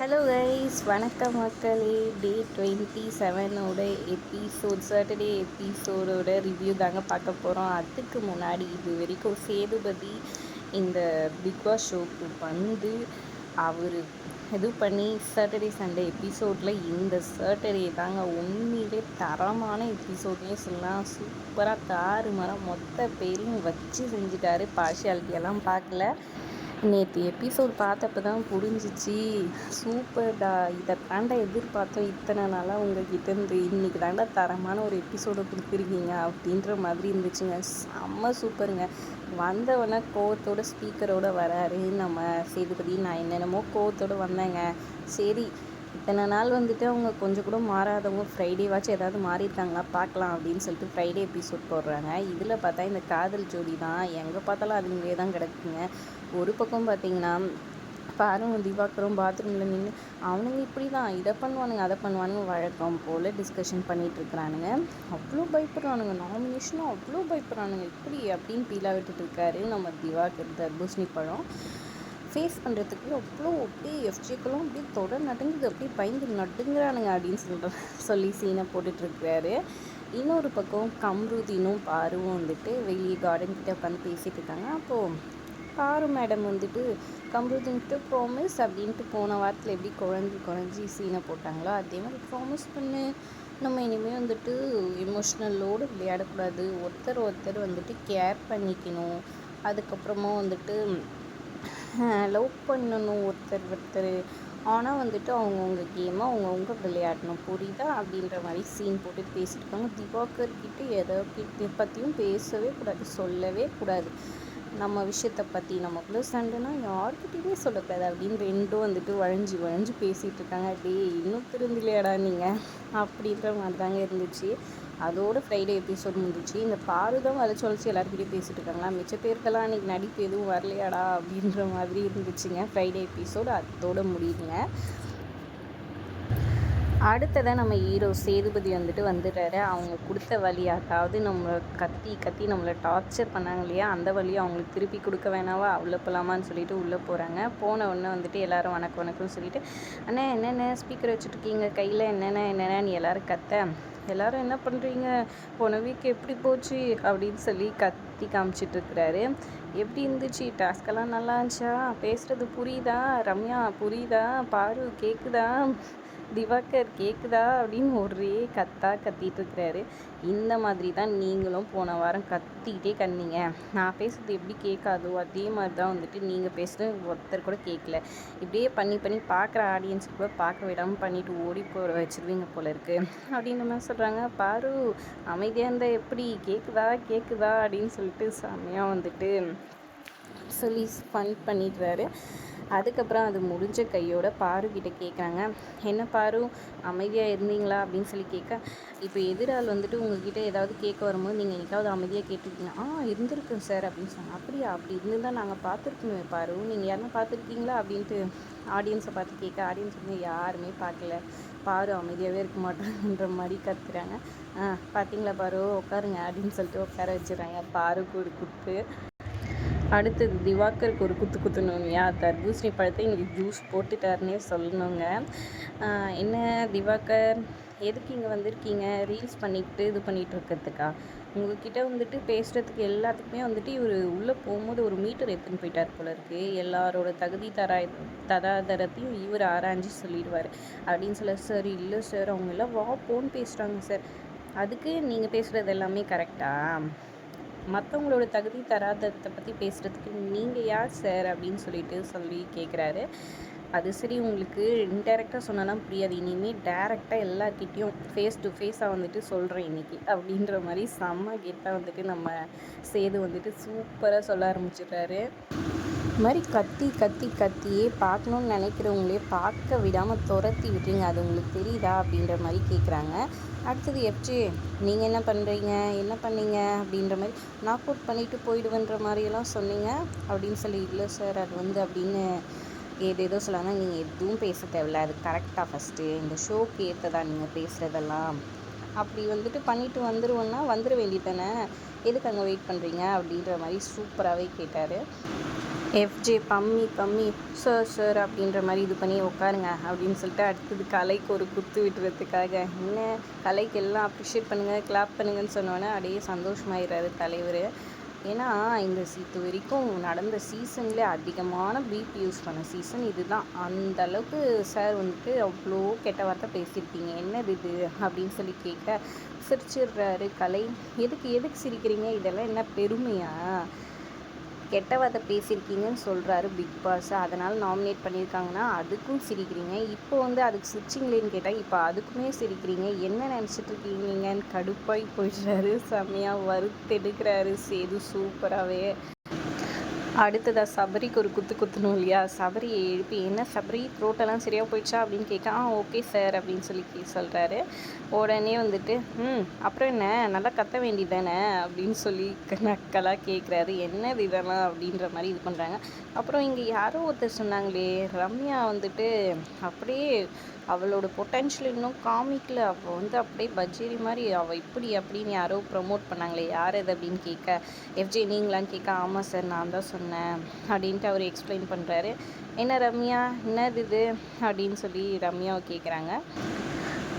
Hello guys வணக்கம் மக்களே. Day twenty செவனோட எபிசோட் சாட்டர்டே எபிசோடோட ரிவ்யூ தாங்க பார்க்க போகிறோம் அதுக்கு முன்னாடி இது வரைக்கும் சேதுபதி இந்த பிக் பாஸ் ஷோக்கு வந்து அவர் இது பண்ணி சாட்டர்டே சண்டே எபிசோடில் இந்த சாட்டர்டே தாங்க உண்மையிலே தரமான எபிசோட்னே சொல்லலாம். சூப்பராக தாறு மரம் மொத்த பேரையும் வச்சு செஞ்சுட்டாரு. பார்ஷியாலிட்டியெல்லாம் பார்க்கல. நேற்று எபிசோட் பார்த்தப்ப தான் புரிஞ்சிச்சு சூப்பர்டா இதை தாண்டா எதிர்பார்த்தோம். இத்தனை நாளாக உங்ககிட்ட இருந்து இன்றைக்கி தாண்டா தரமான ஒரு எபிசோடை கொடுத்துருக்கீங்க அப்படின்ற மாதிரி இருந்துச்சுங்க. செம்ம சூப்பருங்க வந்தவொடனே கோவத்தோட ஸ்பீக்கரோடு வராரு. நம்ம சேதுபதி நான் என்னென்னமோ கோவத்தோடு வந்தேங்க. சரி இத்தனை நாள் வந்துட்டு அவங்க கொஞ்சம் கூட மாறாதவங்க ஃப்ரைடேவாச்சும் ஏதாவது மாறியிருக்காங்களா பார்க்கலாம் அப்படின்னு சொல்லிட்டு ஃப்ரைடே எபிசோட் போடுறாங்க. இதில் பார்த்தா இந்த காதல் ஜோடி தான். எங்கே பார்த்தாலும் அதுங்களே தான் கிடக்குங்க. ஒரு பக்கம் பார்த்தீங்கன்னா பாருங்க திவாகரும் பாத்ரூமில் நின்று அவனுங்க இப்படி தான் இதை பண்ணுவானுங்க அதை பண்ணுவானுங்க வழக்கம் போல் டிஸ்கஷன் பண்ணிகிட்டு இருக்கிறானுங்க. அவ்வளோ பயப்படுறானுங்க. நாமினேஷனும் அவ்வளோ பயப்படுறானுங்க. இப்படி அப்படின்னு பீலா விட்டுட்டு இருக்காரு நம்ம திவாகர் தர்பூசணி பழம். ஃபேஸ் பண்ணுறதுக்கு அவ்வளோ அப்படியே எஃப்ஜிக்கெல்லாம் அப்படியே தொடர் நடுங்குது. அப்படியே பயந்து நடுங்குறானுங்க அப்படின்னு சொல்கிற சொல்லி சீனை போட்டுட்ருக்காரு இன்னொரு பக்கம் கம்ருதீனும் பாருவும் வந்துட்டு வெளியே கார்டன் கிட்டே உட்காந்து பேசிகிட்டு இருக்காங்க. அப்போது பாரு மேடம் வந்துட்டு கம்ருதீன்கிட்ட ப்ராமிஸ் அப்படின்ட்டு போன வாரத்தில் எப்படி குழஞ்சி குழஞ்சி சீனை போட்டாங்களோ அதே மாதிரி ப்ராமிஸ் பண்ணு. நம்ம இனிமேல் வந்துட்டு எமோஷ்னலோடு விளையாடக்கூடாது. ஒருத்தர் ஒருத்தர் வந்துட்டு கேர் பண்ணிக்கணும். அதுக்கப்புறமா வந்துட்டு லவ் பண்ணணும் ஒருத்தர் ஒருத்தர். ஆனால் வந்துட்டு அவங்கவுங்க கேமை அவங்கவுங்க விளையாடணும். புரியுதா? அப்படின்ற மாதிரி சீன் போட்டு பேசிட்டு இருக்காங்க. திவாகர்கிட்ட எதை பற்றியும் பேசவே கூடாது சொல்லவே கூடாது. நம்ம விஷயத்தை பற்றி நமக்குள்ளே சண்டைனா யார்கிட்டையுமே சொல்லக்கூடாது. அப்படின்னு ரெண்டும் வந்துட்டு வளைஞ்சி வளைஞ்சு பேசிகிட்டு இருக்காங்க. அப்படியே இன்னும் திருந்தலையாடா நீங்கள் அப்படின்ற மாதிரி தாங்க இருந்துச்சு. அதோட ஃப்ரைடே எபிசோட் முடிஞ்சிச்சு. இந்த பாரு தான் வளைச்சி வளைச்சி எல்லாருக்கிட்டையும் பேசிகிட்டு இருக்காங்களா? மிச்ச பேருக்கெல்லாம் அன்றைக்கி நடிப்பு எதுவும் வரலையாடா? அப்படின்ற மாதிரி இருந்துச்சுங்க. ஃப்ரைடே எபிசோடு அதோட முடியுதுங்க. அடுத்ததாக நம்ம ஹீரோ சேதுபதி வந்துட்டு வந்துடுறாரு அவங்க கொடுத்த வழி அதாவது நம்ம கத்தி கத்தி நம்மளை டார்ச்சர் பண்ணாங்க இல்லையா? அந்த வழியை அவங்களுக்கு திருப்பி கொடுக்க வேணாவா? அவ்வளோ போகலாமான்னு சொல்லிட்டு உள்ளே போகிறாங்க போன உடனே வந்துட்டு எல்லாரும் வணக்கம் வணக்கம்னு சொல்லிட்டு அண்ணா என்னென்ன ஸ்பீக்கர் வச்சுட்ருக்கீங்க கையில் என்னென்ன என்னென்னு? எல்லோரும் கத்த. எல்லோரும் என்ன பண்ணுறீங்க போன வீக் எப்படி போச்சு? அப்படின்னு சொல்லி கத்தி காமிச்சிட்ருக்கிறாரு எப்படி இருந்துச்சு? டாஸ்கெல்லாம் நல்லா இருந்துச்சா? பேசுகிறது புரியுதா? ரம்யா புரியுதா? பாரு கேட்குதா திவாகர் கேட்குதா அப்படின்னு ஒரே கத்தா கத்திட்டு இருக்கிறாரு. இந்த மாதிரி தான் நீங்களும் போன வாரம் கத்திக்கிட்டே கண்ணீங்க. நான் பேசுறது எப்படி கேட்காதோ அதே மாதிரி தான் வந்துட்டு நீங்கள் பேசுகிறது ஒருத்தர் கூட கேட்கல. இப்படியே பண்ணி பண்ணி பார்க்குற ஆடியன்ஸுக்கு கூட பார்க்க விடாமல் பண்ணிட்டு ஓடி போகிற வச்சுருவீங்க போல இருக்குது அப்படின்ற மாதிரி சொல்கிறாங்க பாரு அமைதியாக இருந்தால் எப்படி? கேட்குதா கேட்குதா அப்படின்னு சொல்லிட்டு செம்மையாக வந்துட்டு சொல்லி ஃபன் பண்ணிடுறாரு. அதுக்கப்புறம் அது முடிஞ்ச கையோட பாருக்கிட்ட கேட்குறாங்க என்ன பாரு அமைதியாக இருந்தீங்களா? அப்படின்னு சொல்லி கேட்க இப்போ எதிரால் வந்துட்டு உங்ககிட்ட ஏதாவது கேட்க வரும்போது நீங்கள் என்னைக்காவது அமைதியாக கேட்டுருக்கீங்க. ஆ இருந்திருக்கும் சார். அப்படின்னு சொன்னாங்க. அப்படியா? அப்படி இருந்து தான் நாங்கள் பார்த்துருக்கோமே பாரு. நீங்கள் யாருன்னா பார்த்துருக்கீங்களா? அப்படின்ட்டு ஆடியன்ஸை பார்த்து கேட்க ஆடியன்ஸ் வந்து யாருமே பார்க்கல. பாரு அமைதியாகவே இருக்க மாட்டாங்கன்ற மாதிரி கத்துறாங்க ஆ பார்த்தீங்களா பாரு? உட்காருங்க. அப்படின்னு சொல்லிட்டு உட்கார வச்சுறாங்க பாரு கூடு கூப்பிட்டு அடுத்தது திவாகருக்கு ஒரு குத்து குத்துணுங்கயா தர்பூசணி பழத்தை இன்றைக்கி ஜூஸ் போட்டுட்டாருன்னே சொல்லணுங்க. என்ன திவாகர்? எதுக்கு இங்கே வந்திருக்கீங்க? ரீல்ஸ் பண்ணிக்கிட்டு இது பண்ணிகிட்டு இருக்கிறதுக்கா உங்ககிட்ட வந்துட்டு பேசுகிறதுக்கு எல்லாத்துக்குமே வந்துட்டு இவர் உள்ளே போகும்போது ஒரு மீட்டர் எடுத்துன்னு போயிட்டார் போல இருக்குது எல்லாரோட தகுதி தராய் தராதரத்தையும் இவர் ஆராய்ஞ்சு சொல்லிடுவார். அப்படின்னு சொல்ல சார் இல்லை சார் அவங்க எல்லாம் வா போன்னு பேசுகிறாங்க சார். அதுக்கு நீங்கள் பேசுகிறது எல்லாமே கரெக்டாக மற்றவங்களோட தகுதி தராதத்தை பற்றி பேசுகிறதுக்கு நீங்கள் யார் சார் அப்படின்னு சொல்லிட்டு சொல்லி கேட்குறாரு அது சரி உங்களுக்கு இன்டெரக்டாக சொன்னாலும் புரியாது. இனிமேல் டேரெக்டாக எல்லாத்திட்டையும் ஃபேஸ் டு ஃபேஸாக வந்துட்டு சொல்கிறேன் இன்றைக்கி அப்படின்ற மாதிரி செம்ம கேட்டால் வந்துட்டு நம்ம சேது வந்துட்டு சூப்பராக சொல்ல ஆரம்பிச்சிடுறாரு. இது மாதிரி கத்தி கத்தி கத்தியே பார்க்கணுன்னு நினைக்கிறவங்களே பார்க்க விடாமல் துரத்தி விட்டுறீங்க அது உங்களுக்கு தெரியுதா அப்படின்ற மாதிரி கேட்குறாங்க அடுத்தது எஃப்ஜே நீங்கள் என்ன பண்ணுறீங்க என்ன பண்ணீங்க? அப்படின்ற மாதிரி நாக் அவுட் பண்ணிவிட்டு போயிடுவேன்ற மாதிரியெல்லாம் சொன்னீங்க அப்படின்னு சொல்லி இல்லை சார் அது வந்து அப்படின்னு ஏதேதோ சொல்லாங்க நீங்கள் எதுவும் பேச தேவையில்ல. அது கரெக்டாக ஃபஸ்ட்டு இந்த ஷோக்கு ஏற்றதா நீங்கள் பேசுகிறதெல்லாம் அப்படி வந்துட்டு பண்ணிவிட்டு வந்துடுவோன்னா வந்துட வேண்டியதானே எதுக்கு அங்கே வெயிட் பண்ணுறீங்க அப்படின்ற மாதிரி சூப்பராகவே கேட்டார். எஃப்ஜே பம்மி பம்மி சார் சார் அப்படின்ற மாதிரி இது பண்ணி உட்காருங்க அப்படின்னு சொல்லிட்டு அடுத்தது கலைக்கு ஒரு குத்து விட்டுறதுக்காக. என்ன? கலைக்கு எல்லாம் அப்ரிஷியேட் பண்ணுங்கள் கிளாப் பண்ணுங்கன்னு சொன்னோன்னே அப்படியே சந்தோஷமாயிடுறாரு தலைவர். ஏன்னா இந்த இது வரைக்கும் நடந்த சீசன்லேயே அதிகமான பிபி யூஸ் பண்ண சீசன் இதுதான். அந்த அளவுக்கு சார் வந்துட்டு அவ்வளோ கெட்ட வார்த்தை பேசியிருக்கீங்க. என்னது இது? அப்படின்னு சொல்லி கேட்க சிரிச்சிடுறாரு கலை. எதுக்கு எதுக்கு சிரிக்கிறீங்க? இதெல்லாம் என்ன பெருமையா? கெட்ட வார்த்தை பேசியிருக்கீங்கன்னு சொல்கிறாரு பிக் பாஸ் அதனால் நாமினேட் பண்ணியிருக்காங்கன்னா அதுக்கும் சிரிக்கிறீங்க. இப்போ வந்து அதுக்கு சிரிச்சிங்களேன்னு கேட்டால் இப்போ அதுக்குமே சிரிக்கிறீங்க. என்ன நினச்சிட்டு இருக்கீங்கன்னு கடுப்பாகி போயிடுறாரு. செம்மையாக வறுத்தெடுக்கிறாரு. சேது சூப்பராகவே. அடுத்ததாக சபரிக்கு ஒரு குத்து குத்தணும் இல்லையா? சபரியை எழுப்பி என்ன சபரி த்ரோட்டெல்லாம் சரியாக போயிடுச்சா? அப்படின்னு கேட்க ஆ ஓகே சார் அப்படின்னு சொல்லி கே சொல்கிறாரு உடனே வந்துட்டு ம் அப்புறம் என்ன? நல்லா கத்த வேண்டியது தானே அப்படின்னு சொல்லி நக்கலாக கேட்குறாரு என்னது இதெல்லாம்? அப்படின்ற மாதிரி இது பண்ணுறாங்க அப்புறம் இங்கே யாரோ ஒருத்தர் சொன்னாங்களே ரம்யா வந்துட்டு அப்படியே அவளோட பொட்டென்ஷியல் இன்னும் காமிக்கல. அவள் வந்து அப்படியே பஜ்ஜேரி மாதிரி அவள் இப்படி அப்படின்னு யாரோ ப்ரமோட் பண்ணாங்களே யார் அது அப்படின்னு கேட்க எஃப்ஜே நீங்களான்னு கேட்க ஆமாம் சார் நான் தான் சொன்னேன். அப்படின்ட்டு அவர் எக்ஸ்பிளைன் பண்ணுறாரு என்ன ரம்யா? என்னது இது? அப்படின்னு சொல்லி ரம்யாவை கேட்குறாங்க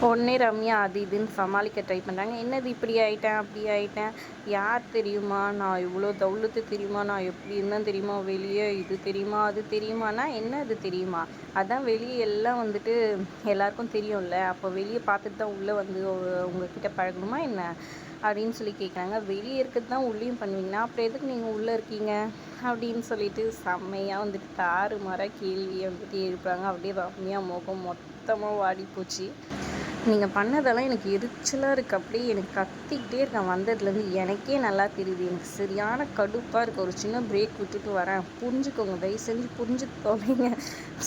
உடனே ரம்யா அது இதுன்னு சமாளிக்க ட்ரை பண்ணுறாங்க என்னது இப்படி ஆயிட்டேன் அப்படி ஆயிட்டேன்? யார் தெரியுமா? நான் இவ்வளோ தௌலத்து தெரியுமா? நான் எப்படி இருந்தேன் தெரியுமா? வெளியே இது தெரியுமா? அது தெரியுமானா என்ன அது தெரியுமா? அதான் வெளியே எல்லாம் வந்துட்டு எல்லாருக்கும் தெரியும்ல. அப்போ வெளியே பார்த்துட்டு தான் உள்ளே வந்து உங்ககிட்ட பழகணுமா என்ன? அப்படின்னு சொல்லி கேட்குறாங்க வெளியே இருக்கிறது தான் உள்ளேயும் பண்ணுவீங்கன்னா அப்புறம் எதுக்கு நீங்கள் உள்ளே இருக்கீங்க? அப்படின்னு சொல்லிட்டு செம்மையாக வந்துட்டு தாறு மாற கேள்வியை வந்துட்டு எழுப்புறாங்க. அப்படியே ரம்யா முகம் மொத்தமாக வாடி போச்சு நீங்கள் பண்ணதெல்லாம் எனக்கு எரிச்சலாக இருக்குது அப்படியே எனக்கு கத்திக்கிட்டே இருக்கேன் வந்ததுலேருந்து எனக்கே நல்லா தெரியுது. எனக்கு சரியான கடுப்பாக இருக்குது ஒரு சின்ன பிரேக் விட்டுட்டு வரேன். புரிஞ்சுக்கோங்க. தயவு செஞ்சு புரிஞ்சு தொலைங்க.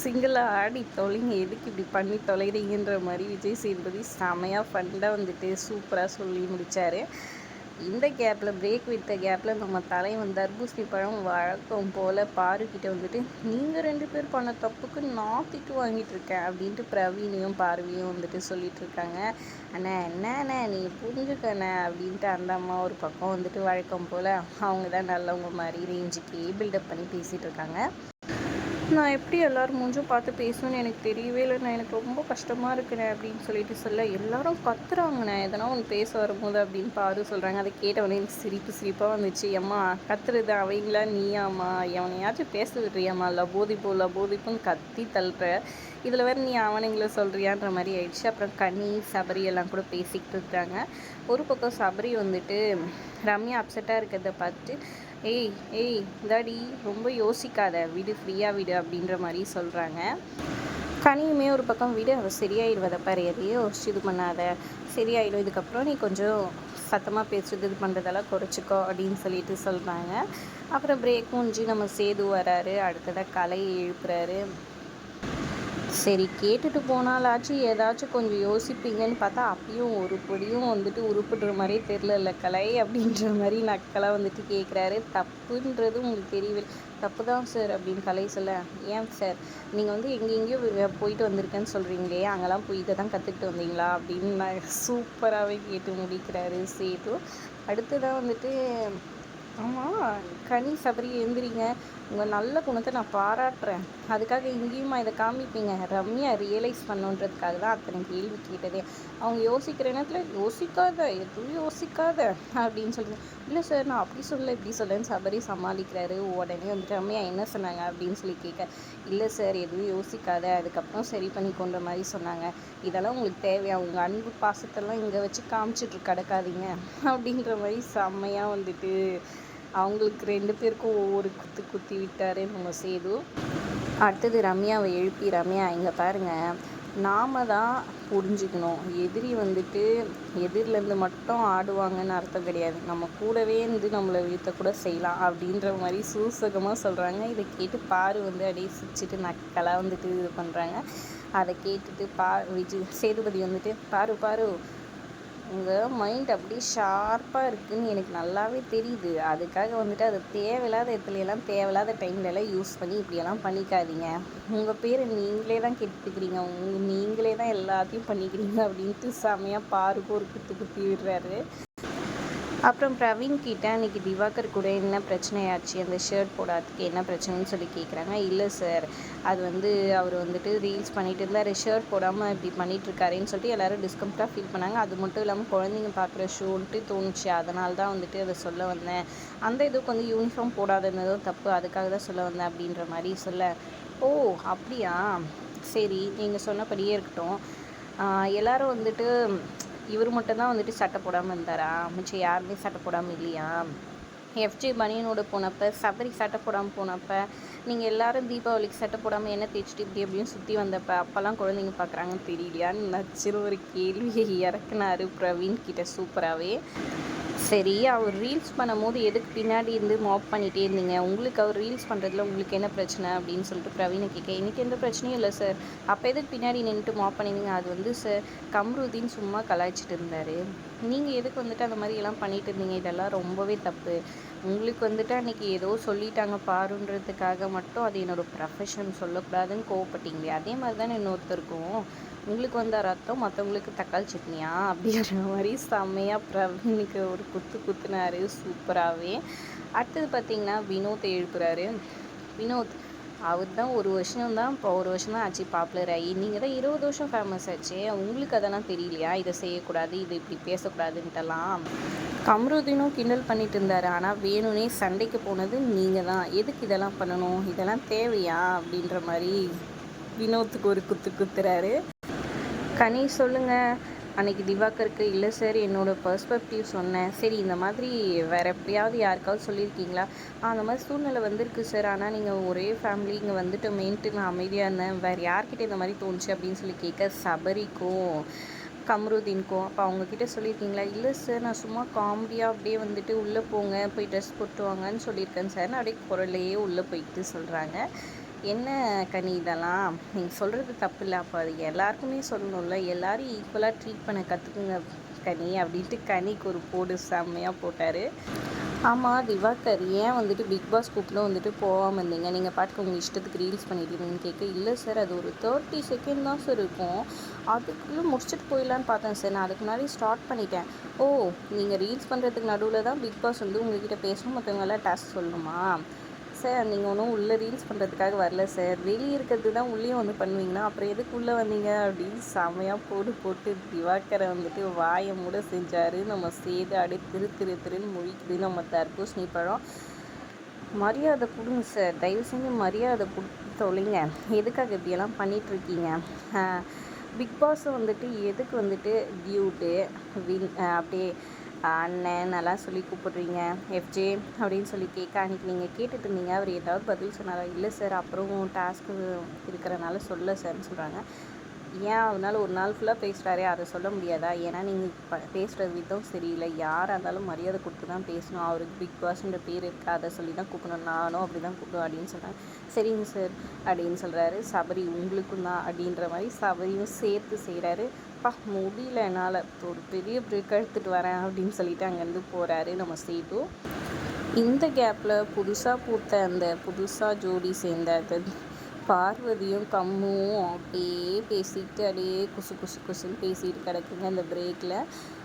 சிங்கிளாக ஆடி தொலைங்க. எதுக்கு இப்படி பண்ணி தொலைகிறீங்கன்ற மாதிரி விஜய் சேதுபதி செமையாக ஃபண்டாக வந்துட்டு சூப்பராக சொல்லி முடித்தார் இந்த கேப்பில் பிரேக் விட்ட கேப்பில் நம்ம தலைவன் தர்பூசணி பழம் வழக்கம் போல் பாருக்கிட்ட வந்துட்டு நீங்கள் ரெண்டு பேர் பண்ண தப்புக்கு நான் திட்டு வாங்கிட்டு இருக்கேன் அப்படின்ட்டு பிரவீனையும் பார்வையும் வந்துட்டு சொல்லிட்டு இருக்காங்க. அண்ணா என்னண்ணே நீ புரிஞ்சுக்கண்ணே அப்படின்ட்டு அந்த அம்மா ஒரு பக்கம் வந்துட்டு வழக்கம் போல் அவங்க தான் நல்லவங்க மாதிரி ரேஞ்சுக்கு பில்டப் பண்ணி பேசிகிட்டு இருக்காங்க. நான் எப்படி எல்லோரும் மூஞ்சும் பார்த்து பேசணும்னு எனக்கு தெரியவே இல்லைண்ணே. எனக்கு ரொம்ப கஷ்டமாக இருக்குண்ணே அப்படின்னு சொல்லிட்டு சொல்ல எல்லாரும் கத்துறாங்கண்ணே. எதனா ஒன்று பேச வரும்போது அப்படின்னு பாரு சொல்கிறாங்க அதை கேட்டவொடனே எனக்கு சிரிப்பு சிரிப்பாக வந்துச்சு. அம்மா கத்துறது அவங்களா நீயாம்மா? எவனையாச்சும் பேச விடுறியாம்மா? லபோதிப்போ லபோதிப்போன்னு கத்தி தள்ளுற இதில் வேறு நீ அவனுங்களை சொல்கிறியான்ற மாதிரி ஆயிடுச்சு. அப்புறம் கனி சபரி எல்லாம் கூட பேசிக்கிட்டு இருக்காங்க. ஒரு பக்கம் சபரி வந்துட்டு ரம்யா அப்செட்டாக இருக்கிறத பார்த்துட்டு ஏய் ஏய் இந்தாடி ரொம்ப யோசிக்காத விடு ஃப்ரீயாக விடு அப்படின்ற மாதிரி சொல்கிறாங்க கனியுமே ஒரு பக்கம் விடு அவள் சரியாயிடுவதை பாரு யோசிச்சு இது பண்ணாத. சரியாயிடும். இதுக்கப்புறம் நீ கொஞ்சம் சத்தமாக பேசுறது இது பண்ணுறதெல்லாம் குறைச்சிக்கோ அப்படின்னு சொல்லிட்டு சொல்கிறாங்க அப்புறம் பிரேக் முடிஞ்சு நம்ம சேது வராரு. அடுத்ததாக கலையை எழுப்புறாரு. சரி கேட்டுட்டு போனாலாச்சும் ஏதாச்சும் கொஞ்சம் யோசிப்பீங்கன்னு பார்த்தா அப்பயும் ஒரு பொடியும் வந்துட்டு உருப்பிடுற மாதிரியே தெரில கலை அப்படின்ற மாதிரி நக்கலாக வந்துட்டு கேட்குறாரு தப்புன்றது உங்களுக்கு தெரியவில்லை. தப்பு தான் சார் அப்படின்னு கலை சொல்ல ஏன் சார்? நீங்கள் வந்து எங்கெங்கேயோ போயிட்டு வந்திருக்கேன்னு சொல்கிறீங்களே அங்கெல்லாம் போய் இதை தான் கற்றுக்கிட்டு வந்தீங்களா? அப்படின்னு நான் சூப்பராகவே கேட்டு முடிக்கிறாரு சேது. அடுத்ததாக வந்துட்டு ஆமாம் கனி சபரி எழுந்திரிங்க. உங்கள் நல்ல குணத்தை நான் பாராட்டுறேன். அதுக்காக இங்கேயுமா இதை காமிப்பீங்க. ரம்யா ரியலைஸ் பண்ணுன்றதுக்காக தான் அத்தனை கேள்வி கேட்டதே. அவங்க யோசிக்கிற நேரத்தில் யோசிக்காத எதுவும் யோசிக்காத அப்படின்னு சொல்லுங்க இல்லை சார் நான் அப்படி சொல்ல இப்படி சொல்லன்னு சபரி சமாளிக்கிறாரு. உடனே வந்துட்டு ரம்யா என்ன சொன்னாங்க? அப்படின்னு சொல்லி கேட்க இல்லை சார் எதுவும் யோசிக்காத. அதுக்கப்புறம் சரி பண்ணி கொண்ட மாதிரி சொன்னாங்க. இதெல்லாம் உங்களுக்கு தேவையா? உங்கள் அன்பு பாசத்தெல்லாம் இங்கே வச்சு காமிச்சிட்டு கிடக்காதீங்க. அப்படின்ற மாதிரி செம்மையாக வந்துட்டு அவங்களுக்கு ரெண்டு பேருக்கும் ஒவ்வொரு குத்து குத்தி விட்டாரே நம்ம சேது. அடுத்தது ரம்யாவை எழுப்பி ரம்யா இங்கே பாருங்க. நாம தான் புரிஞ்சுக்கணும். எதிரி வந்துட்டு எதிரிலேருந்து மட்டும் ஆடுவாங்கன்னு அர்த்தம் கிடையாது. நம்ம கூடவே இருந்து நம்மளை வீழ்த்தக்கூட செய்யலாம் அப்படின்ற மாதிரி சூசகமாக சொல்கிறாங்க இதை கேட்டு பாரு வந்து அப்படியே சிரிச்சிட்டு நக்கலாக வந்துட்டு இது பண்ணுறாங்க அதை கேட்டுட்டு பா விஜய் சேதுபதி வந்துட்டு பாரு பாரு உங்கள் மைண்ட் அப்படியே ஷார்ப்பாக இருக்குதுன்னு எனக்கு நல்லாவே தெரியுது. அதுக்காக வந்துட்டு அது தேவையில்லாத இடத்துலலாம் தேவையில்லாத டைம்லலாம் யூஸ் பண்ணி இப்படியெல்லாம் பண்ணிக்காதீங்க. உங்கள் பேரை நீங்களே தான் கெடுத்துக்கிறீங்க. உங்கள் நீங்களே தான் எல்லாத்தையும் பண்ணிக்கிறீங்க அப்படின்ட்டு செமையாக பாருக்கும் ஒரு குத்து குத்தி விடுறாரு அப்புறம் பிரவீன் கிட்ட அன்றைக்கி திவாகர் கூட என்ன பிரச்சனையாச்சு? அந்த ஷர்ட் போடாததுக்கு என்ன பிரச்சனைன்னு சொல்லி கேட்குறாங்க இல்லை சார் அது வந்து அவர் வந்துட்டு ரீல்ஸ் பண்ணிட்டு இருந்தார். ஷர்ட் போடாமல் இப்படி பண்ணிகிட்ருக்காருன்னு சொல்லிட்டு எல்லோரும் டிஸ்கம்ஃபர்ட்டாக ஃபீல் பண்ணாங்க. அது மட்டும் இல்லாமல் குழந்தைங்க பார்க்குற ஷூன்ட்டு தோணுச்சு. அதனால தான் வந்துட்டு அதை சொல்ல வந்தேன். அந்த இதுக்கு வந்து யூனிஃபார்ம் போடாததும் தப்பு. அதுக்காக தான் சொல்ல வந்தேன் அப்படின்ற மாதிரி சொல்ல. ஓ அப்படியா? சரி நீங்கள் சொன்னபடியே இருக்கட்டும். எல்லோரும் வந்துட்டு இவர் மட்டும் தான் வந்துட்டு சட்டை போடாமல் இருந்தாரா? மிச்சம் யாருமே சட்டை போடாமல் இல்லையா? எஃப்ஜே பனியனோட போனப்போ சபரி சட்டை போடாமல் போனப்போ நீங்கள் எல்லோரும் தீபாவளிக்கு சட்டை போடாமல் என்ன தேய்ச்சிட்டு இப்படி அப்படின்னு சுற்றி வந்தப்போ அப்போல்லாம் குழந்தைங்க பார்க்குறாங்கன்னு தெரியலையான்னு நச்சுரு ஒரு கேள்வியை இறக்குனாரு பிரவீன் கிட்ட சூப்பராகவே சரி அவர் ரீல்ஸ் பண்ணும்போது எதுக்கு பின்னாடி இருந்து மாப் பண்ணிகிட்டே இருந்தீங்க? உங்களுக்கு அவர் ரீல்ஸ் பண்ணுறதுல உங்களுக்கு என்ன பிரச்சனை அப்படின்னு சொல்லிட்டு பிரவீனை கேட்க இன்றைக்கி எந்த பிரச்சனையும் இல்லை சார் அப்போ எதுக்கு பின்னாடி நின்றுட்டு மாப் பண்ணிருந்தீங்க அது வந்து சார் கம்ருதின்னு சும்மா கலாய்ச்சிட்டு இருந்தார். நீங்கள் எதுக்கு வந்துட்டு அந்த மாதிரி எல்லாம் பண்ணிட்டு இருந்தீங்க? இதெல்லாம் ரொம்பவே தப்பு. உங்களுக்கு வந்துட்டு அன்றைக்கி ஏதோ சொல்லிட்டாங்க பாருன்றதுக்காக மட்டும் அது என்னோடய ப்ரொஃபஷன் சொல்லக்கூடாதுன்னு கோவப்பட்டீங்களே. அதே மாதிரி தானே இன்னொருத்தருக்கும். உங்களுக்கு வந்த ரத்தம் மற்றவங்களுக்கு தக்காளி சட்னியா அப்படின்ற மாதிரி செம்மையாக பிரவீனுக்கு ஒரு குத்து குத்துனாரு சூப்பராகவே அடுத்தது பார்த்திங்கன்னா வினோத் எழுப்புறாரு. வினோத் அவர் தான் ஒரு வருஷம் தான் இப்போ ஒரு வருஷம் தான் ஆச்சு பாப்புலர் ஆகி. நீங்கள் தான் இருபது வருஷம் ஃபேமஸ் ஆச்சு. உங்களுக்கு அதெல்லாம் தெரியலையா? இதை செய்யக்கூடாது இது இப்படி பேசக்கூடாதுன்ட்டெல்லாம் கம்ருதீனும் கிண்டல் பண்ணிட்டு இருந்தார். ஆனால் வேணும்னே சண்டைக்கு போனது நீங்கள் தான். எதுக்கு இதெல்லாம் பண்ணணும்? இதெல்லாம் தேவையா? அப்படின்ற மாதிரி வினோத்துக்கு ஒரு குத்து குத்துறாரு. கனி சொல்லுங்கள் அன்றைக்கி திவாகருக்கு இல்லை சார் என்னோடய பர்ஸ்பெக்டிவ் சொன்னேன். சரி இந்த மாதிரி வேறு எப்படியாவது யாருக்காவது சொல்லியிருக்கீங்களா? அந்த மாதிரி சூழ்நிலை வந்திருக்கு சார். ஆனால் நீங்கள் ஒரே ஃபேமிலி இங்கே வந்துட்டு மெயின்ட்டு நான் அமைதியாக இருந்தேன். வேறு யார்கிட்ட இந்த மாதிரி தோணுச்சு? அப்படின்னு சொல்லி கேட்க சபரிக்கும் கம்ருதீனுக்கும். அப்போ அவங்கக்கிட்ட சொல்லியிருக்கீங்களா? இல்லை சார் நான் சும்மா காமெடியாக அப்படியே வந்துட்டு உள்ளே போங்க. போய் ட்ரெஸ் போட்டு வாங்கன்னு சொல்லியிருக்கேன் சார். அப்படியே குரலையே உள்ளே போயிட்டு சொல்கிறாங்க என்ன கனி இதெல்லாம்? நீங்கள் சொல்கிறது தப்பு இல்லை அப்போ அது எல்லாருக்குமே சொல்லணும்ல. எல்லோரும் ஈக்குவலாக ட்ரீட் பண்ண கற்றுக்குங்க கனி அப்படின்ட்டு கனிக்கு ஒரு போடு செம்மையாக போட்டார். ஆமாம் திவாகர் ஏன் வந்துட்டு பிக் பாஸ் கூப்பில் வந்துட்டு போகாமல் இருந்தீங்க? நீங்கள் பாட்டுக்கு உங்கள் இஷ்டத்துக்கு ரீல்ஸ் பண்ணிட்டீங்கன்னு கேட்க இல்லை சார் அது ஒரு தேர்ட்டி செகண்ட் தான் சார் இருக்கும். அதுக்குள்ளே முடிச்சுட்டு போயிடலான்னு பார்த்தேன் சார் நான் அதுக்கு முன்னாடி ஸ்டார்ட் பண்ணிட்டேன். ஓ நீங்கள் ரீல்ஸ் பண்ணுறதுக்கு நடுவில் தான் பிக் பாஸ் வந்து உங்ககிட்ட பேசணும் மற்றவங்களாம் டாஸ்க் சொல்லணுமா? சார் நீங்கள் ஒன்றும் உள்ளே ரீல்ஸ் பண்ணுறதுக்காக வரல சார். வெளியே இருக்கிறது தான் உள்ளேயும் வந்து பண்ணுவீங்கன்னா அப்புறம் எதுக்கு உள்ளே வந்தீங்க? அப்படின்னு செமையாக போட்டு போட்டு திவாக்கரை வந்துட்டு வாயை மூட செஞ்சார். நம்ம சேது திரு திரு திருன்னு மொழிக்குது. நம்ம தர்பூசணி பழம். மரியாதை கொடுங்க சார். தயவு செஞ்சு மரியாதை கொடுத்து தொலைங்க. எதுக்காக இப்படியெல்லாம் பண்ணிகிட்ருக்கீங்க பிக் பாஸை வந்துட்டு எதுக்கு வந்துட்டு டியூட்டு வின் அப்படியே அண்ணன் நல்லா சொல்லி கூப்பிட்றீங்க. எஃப்ஜே அப்படின்னு சொல்லி கேட்க அன்றைக்கி நீங்கள் கேட்டுட்டு இருந்தீங்க. அவர் ஏதாவது பதில் சொன்னாரா? இல்லை சார் அப்புறம் டாஸ்க்கு இருக்கிறனால சொல்ல சார்னு சொல்கிறாங்க ஏன் அதனால ஒரு நாள் ஃபுல்லாக பேசுகிறாரே அதை சொல்ல முடியாதா? ஏன்னா நீங்கள் ப பேசுகிற விதம் சரியில்லை. யாராக இருந்தாலும் மரியாதை கொடுத்து தான் பேசணும். அவருக்கு பிக் பாஸ்ன்ற பேர் இருக்கா. அதை சொல்லி தான் கூப்பிடணும். நானும் அப்படி தான் கூப்பிடுவேன் அப்படின்னு சொல்கிறேன் சரிங்க சார் அப்படின்னு சொல்கிறாரு சபரி உங்களுக்கும் தான் அப்படின்ற மாதிரி சபரியும் சேர்த்து செய்கிறாரு பா முடியல என்னால். ஒரு பெரிய பிரேக் எடுத்துகிட்டு வரேன் அப்படின்னு சொல்லிட்டு அங்கேருந்து போகிறாரு நம்ம சேது. இந்த கேப்பில் புதுசாக பூத்த அந்த புதுசாக ஜோடி சேர்ந்த பார்வதியும் கம்மும் அப்படியே பேசிக்கிட்டு அப்படியே குசு குசு குசுன்னு பேசிகிட்டு கிடக்குங்க அந்த பிரேக்கில்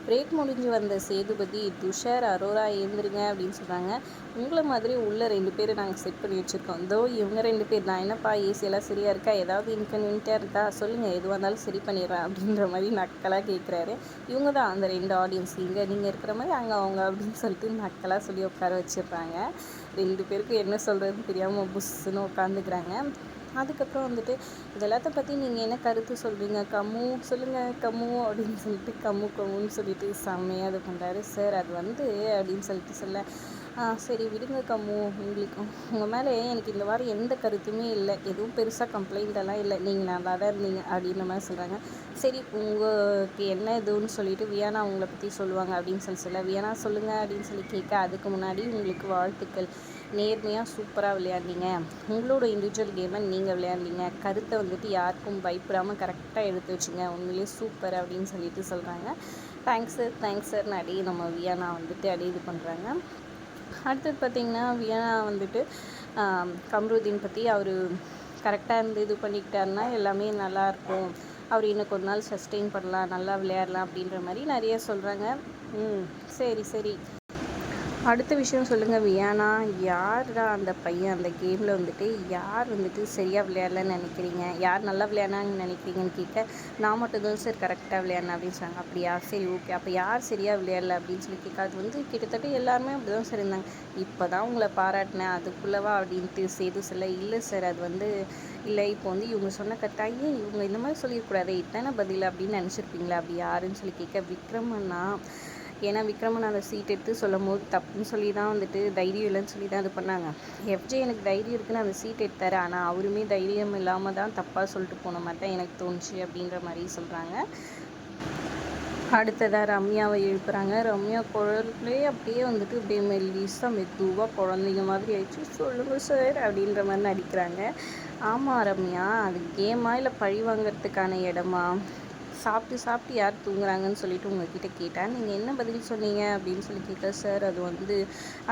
பிரேக் முடிஞ்சு வந்த சேதுபதி துஷார் அரோரா ஏந்திருங்க அப்படின்னு சொல்கிறாங்க உங்களை மாதிரி உள்ள ரெண்டு பேர் நாங்கள் செட் பண்ணி வச்சுருக்கோம். இதோ இவங்க ரெண்டு பேர் தான். என்னப்பா ஏசியெல்லாம் சரியாக இருக்கா? ஏதாவது இன்கன்வீனியாக இருக்கா? சொல்லுங்கள் எதுவாக இருந்தாலும் சரி பண்ணிடுறேன் அப்படின்ற மாதிரி நக்கலாக கேட்குறாரு இவங்க தான் அந்த ரெண்டு ஆடியன்ஸ் இங்கே. நீங்கள் இருக்கிற மாதிரி அங்கே அவங்க அப்படின்னு சொல்லிட்டு நக்கலாக சொல்லி உட்கார வச்சிடுறாங்க. ரெண்டு பேருக்கும் என்ன சொல்கிறதுன்னு தெரியாமல் புஷ்ஷுன்னு உட்காந்துக்கிறாங்க. அதுக்கப்புறம் வந்துட்டு இதெல்லாத்த பற்றி நீங்கள் என்ன கருத்து சொல்கிறீங்க கம்மு சொல்லுங்கள் கம்மு அப்படின்னு சொல்லிட்டு கம்மு கம்முன்னு சொல்லிட்டு செம்மையாக இது பண்ணுறாரு சார் அது வந்து அப்படின்னு சொல்லிட்டு சொல்ல சரி விடுங்க கம்மு. உங்களுக்கு உங்கள் மேலே எனக்கு இந்த வாரம் எந்த கருத்துமே இல்லை. எதுவும் பெருசாக கம்ப்ளைண்ட் எல்லாம் இல்லை. நீங்கள் நல்லா தான் இருந்தீங்க அப்படின்ற மாதிரி சொல்கிறாங்க சரி உங்களுக்கு என்ன இதுன்னு சொல்லிட்டு வியானா உங்களை பற்றி சொல்லுவாங்க அப்படின்னு சொல்லி சொல்ல வியானா சொல்லுங்கள் அப்படின்னு சொல்லி கேட்க அதுக்கு முன்னாடி உங்களுக்கு வாழ்த்துக்கள். நேர்மையாக சூப்பராக விளையாண்டிங்க உங்களோட இண்டிவிஜுவல் கேமை நீங்கள் விளையாண்டிங்க கருத்தை வந்துட்டு யாருக்கும் பயப்படாமல் கரெக்டாக எடுத்து வச்சுங்க. உண்மையிலேயே சூப்பர் அப்படின்னு சொல்லிட்டு சொல்கிறாங்க தேங்க்ஸ் சார் தேங்க்ஸ் சார் அடி நம்ம வியானா வந்துட்டு அடி இது பண்ணுறாங்க அடுத்தது பார்த்திங்கன்னா வியானா வந்துட்டு கம்ருதீன் பற்றி அவர் கரெக்டாக இருந்து இது பண்ணிக்கிட்டாருன்னா எல்லாமே நல்லாயிருக்கும் அவர் இன்னும் கொஞ்ச நாள் சஸ்டெயின் பண்ணலாம் நல்லா விளையாடலாம் அப்படின்ற மாதிரி நிறைய சொல்கிறாங்க ம் சரி சரி. அடுத்த விஷயம் சொல்லுங்கள் வியானா. யாரா அந்த பையன் அந்த கேமில் வந்துட்டு? யார் வந்துட்டு சரியாக விளையாடலன்னு நினைக்கிறீங்க? யார் நல்லா விளையாடான்னு நினைக்கிறீங்கன்னு கேட்க நான் மட்டும்தான் சார் கரெக்டாக விளையாடினேன் அப்படின்னு சொன்னாங்க. அப்படியா? சரி ஓகே அப்போ யார் சரியாக விளையாடல அப்படின்னு சொல்லி கேட்க அது வந்து கிட்டத்தட்ட எல்லாருமே அப்படி தான் சார் இருந்தாங்க. இப்போ தான் உங்களை பாராட்டினேன். அதுக்குள்ளவா அப்படின்ட்டு சேது சொல்ல இல்லை சார் அது வந்து இல்லை இப்போ வந்து இவங்க சொன்ன கட்டாயே இவங்க இந்த மாதிரி சொல்லியிருக்கூடாது இதானே பதில் அப்படின்னு நினச்சிருப்பீங்களா? அப்படி யாருன்னு சொல்லி கேட்க விக்ரமண்ணா. ஏன்னா விக்ரமன் அந்த சீட் எடுத்து சொல்லும் போது தப்புன்னு சொல்லி தான் வந்துட்டு தைரியம் இல்லைன்னு சொல்லி தான் இது பண்ணாங்க. எஃப்ஜே எனக்கு தைரியம் இருக்குன்னு அந்த சீட் எடுத்தார். ஆனால் அவருமே தைரியம் இல்லாமல் தான் தப்பாக சொல்லிட்டு போன மாதிரி தான் எனக்கு தோணுச்சு அப்படின்ற மாதிரி சொல்கிறாங்க அடுத்ததாக ரம்யாவை எழுப்புறாங்க. ரம்யா குழந்தையே அப்படியே வந்துட்டு அப்படியே மெல்லிஸாக மெதுவாக குழந்தைங்க மாதிரி ஆயிடுச்சு. சொல்லுங்கள் சார் அப்படின்ற மாதிரி நடிக்கிறாங்க. ஆமாம் ரம்யா அது கேமா இல்லை பழி வாங்குறதுக்கான இடமா? சாப்பிட்டு சாப்பிட்டு யார் தூங்குறாங்கன்னு சொல்லிட்டு உங்ககிட்ட கேட்டேன். நீங்கள் என்ன பதில் சொன்னீங்க அப்படின்னு சொல்லி கேட்க சார் அது வந்து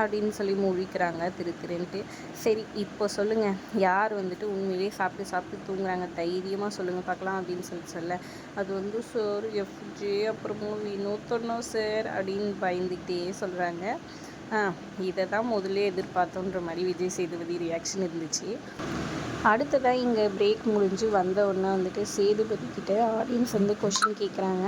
அப்படின்னு சொல்லி முழிக்கிறாங்க திரு திருன்ட்டு. சரி இப்போ சொல்லுங்கள் யார் வந்துட்டு உண்மையிலேயே சாப்பிட்டு சாப்பிட்டு தூங்குறாங்க? தைரியமாக சொல்லுங்கள் பார்க்கலாம் அப்படின்னு சொல்லி சொல்ல. அது வந்து சார் எஃப்ஜே அப்புறமும் வினோத்தனோ சார் அப்படின்னு பயந்துக்கிட்டே சொல்கிறாங்க இதை தான் முதல்ல எதிர்பார்த்தோன்ற மாதிரி விஜய் சேதுபதி ரியாக்ஷன் இருந்துச்சு. அடுத்ததாக இங்கே பிரேக் முடிஞ்சு வந்த உடனே வந்துட்டு சேதுபதி கிட்டே ஆடியன்ஸ் வந்து கொஷின் கேட்குறாங்க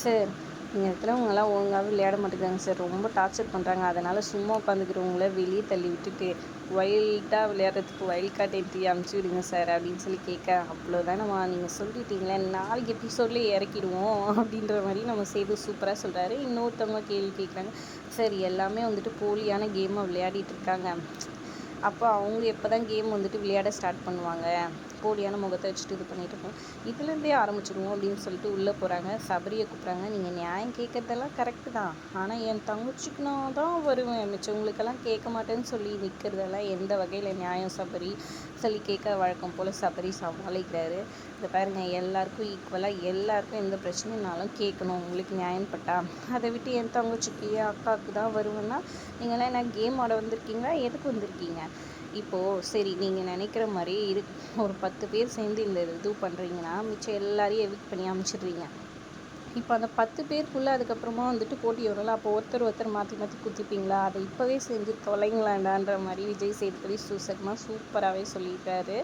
சார் இந்த இடத்துல அவங்கெல்லாம் ஒழுங்காகவே விளையாட மாட்டேங்கிறாங்க சார். ரொம்ப டார்ச்சர் பண்ணுறாங்க அதனால் சும்மா உட்காந்துக்கிறவங்கள வெளியே தள்ளி விட்டுட்டு வைல்டாக விளையாடுறதுக்கு வைல்ட் கார்டு என்ட்ரி அமுச்சு விடுங்க சார் அப்படின்னு சொல்லி கேட்க அவ்வளோதானம்மா நீங்கள் சொல்லிட்டீங்களே நாளைக்கு எபிசோட்லேயே இறக்கிடுவோம் அப்படின்ற மாதிரி நம்ம சேது சூப்பராக சொல்கிறாரு இன்னொருத்தவங்க கேள்வி கேட்குறாங்க சார் எல்லாமே வந்துட்டு போலியான கேமாக விளையாடிட்டு இருக்காங்க. அப்போ அவங்க எப்போ தான் கேம் வந்துட்டு விளையாட ஸ்டார்ட் பண்ணுவாங்க? போலியான முகத்தை வச்சுட்டு இது பண்ணிட்டு இருக்கோம். இதுலேருந்தே ஆரம்பிச்சிடுவோம் அப்படின்னு சொல்லிட்டு உள்ளே போகிறாங்க சபரியை கூப்பிட்றாங்க. நீங்கள் நியாயம் கேட்குறதெல்லாம் கரெக்டு தான். ஆனால் என் தங்கச்சிக்கு நான் தான் வருவேன் மிச்சவங்களுக்கெல்லாம் கேட்க மாட்டேன்னு சொல்லி நிற்கிறதெல்லாம் எந்த வகையில் நியாயம்? சபரி சொல்லி கேட்க வழக்கம் போல் சபரி சமாளிக்கிறாரு. இந்த பாருங்க எல்லாருக்கும் ஈக்குவலாக எல்லாருக்கும் எந்த பிரச்சனைனாலும் கேட்கணும். உங்களுக்கு நியாயம் பட்டா? அதை விட்டு என் தங்கச்சிக்கு என் அக்காவுக்கு தான் வருவேன்னா நீங்களாம் என்ன கேம் ஆட வந்திருக்கீங்களா? எதுக்கு வந்திருக்கீங்க? இப்போது சரி நீங்கள் நினைக்கிற மாதிரி இரு ஒரு பத்து பேர் சேர்ந்து இந்த இது பண்ணுறீங்கன்னா மிச்சம் எல்லாரையும் எவிக் பண்ணி அமுச்சிடுறீங்க. இப்போ அந்த பத்து பேருக்குள்ளே அதுக்கப்புறமா வந்துட்டு போட்டி வரல அப்போ ஒருத்தர் ஒருத்தர் மாற்றி மாற்றி குத்திப்பீங்களா? அதை இப்போவே செஞ்சு தொலைங்களாண்டான்ற மாதிரி விஜய் சேதுபதி சூசகமாக சூப்பராகவே சொல்லியிருக்காரு.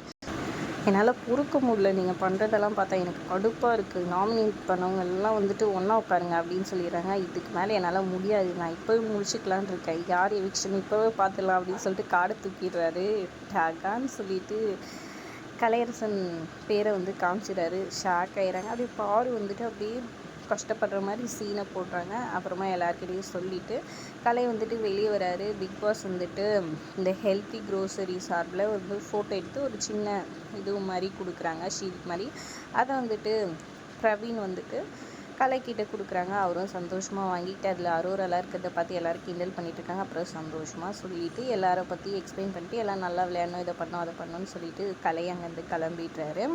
என்னால் பொறுக்க முடியல. நீங்கள் பண்ணுறதெல்லாம் பார்த்தா எனக்கு கடுப்பாக இருக்குது நாமினேட் பண்ணவங்க எல்லாம் வந்துட்டு ஒன்றா உட்காருங்க அப்படின்னு சொல்லிடுறாங்க. இதுக்கு மேலே என்னால் முடியாது. நான் இப்போவே முடிச்சுக்கலான் இருக்கேன். யார் எவிக்ஷன் இப்போவே பார்த்துடலாம் அப்படின்னு சொல்லிட்டு காடை தூக்கிடுறாரு. டாகான்னு சொல்லிட்டு கலையரசன் பேரை வந்து காமிச்சிடுறாரு. ஷாக் ஆகிறாங்க அப்படியே பாரு வந்துட்டு அப்படியே கஷ்டப்படுற மாதிரி சீனை போடுறாங்க. அப்புறமா எல்லாருக்கிட்டையும் சொல்லிவிட்டு கலை வந்துட்டு வெளியே வராரு. பிக் பாஸ் வந்துட்டு இந்த ஹெல்த்தி க்ரோசரி சார்பில் வந்து ஃபோட்டோ எடுத்து ஒரு சின்ன இது மாதிரி கொடுக்குறாங்க ஷீட் மாதிரி. அதை வந்துட்டு பிரவீன் வந்துட்டு கலைக்கிட்ட கொடுக்குறாங்க. அவரும் சந்தோஷமாக வாங்கிட்டு அதில் அரோரெல்லாம் இருக்கிறத பார்த்து எல்லோரும் கிண்டல் பண்ணிட்டு இருக்காங்க. அப்புறம் சந்தோஷமாக சொல்லிட்டு எல்லாரை பற்றி எக்ஸ்பிளைன் பண்ணிட்டு எல்லாம் நல்லா விளையாடணும் இதை பண்ணோம் அதை பண்ணணும்னு சொல்லிட்டு கலை அங்கேருந்து கிளம்பிடுறாரு.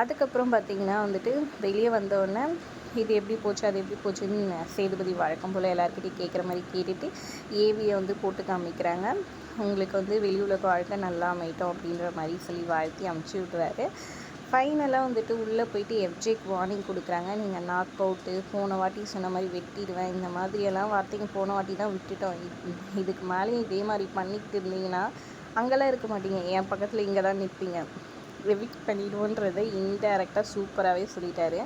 அதுக்கப்புறம் பார்த்திங்கன்னா வந்துட்டு வெளியே வந்தோடனே இது எப்படி போச்சு? அது எப்படி போச்சுன்னு சேதுபதி வழக்கம் போல் எல்லாருக்கிட்டையும் கேட்குற மாதிரி கேட்டுட்டு ஏவியை வந்து போட்டு காமிக்கிறாங்க. உங்களுக்கு வந்து வெளி உலக வாழ்க்கை நல்லா அமையட்டும் அப்படின்ற மாதிரி சொல்லி வாழ்த்தி அமுச்சு விட்டுறாரு. ஃபைனலாக வந்துட்டு உள்ளே போயிட்டு எஃப்ஜேக்கு வார்னிங் கொடுக்குறாங்க. நீங்கள் நாக் அவுட்டு போன வாட்டி சொன்ன மாதிரி வெட்டிடுவேன். இந்த மாதிரியெல்லாம் வார்த்தைங்க போன வாட்டி தான் விட்டுட்டோம். இதுக்கு மேலேயும் இதே மாதிரி பண்ணிக்கிட்டு இருந்தீங்கன்னா அங்கெல்லாம் இருக்க மாட்டீங்க. என் பக்கத்தில் இங்கே தான் நிற்பீங்க எவிக்ட் பண்ணிடுவோன்றதை இன்டைரக்டாக சூப்பராகவே சொல்லிட்டாரு.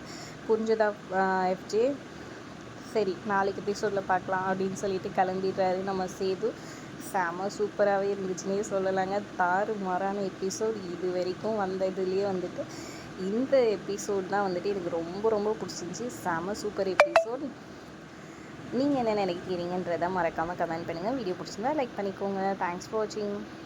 புரிஞ்சதா எஃப்ஜே சரி நாளைக்கு எபிசோடில் பார்க்கலாம் அப்படின்னு சொல்லிட்டு கிளம்பிடுறாரு நம்ம சேது. செம சூப்பராகவே இருந்துச்சுன்னே சொல்லலாங்க. தாறு மாறான எபிசோட் இது வரைக்கும் வந்த இதுலேயே வந்துட்டு இந்த எபிசோட் தான் வந்துட்டு எனக்கு ரொம்ப ரொம்ப பிடிச்சிருந்துச்சி. செம சூப்பர் எபிசோட் நீங்கள் என்ன நினைக்கிறீங்கன்றதை மறக்காமல் கமெண்ட் பண்ணுங்கள் வீடியோ பிடிச்சிருந்தா லைக் பண்ணிக்கோங்க. தேங்க்ஸ் ஃபார் வாட்சிங்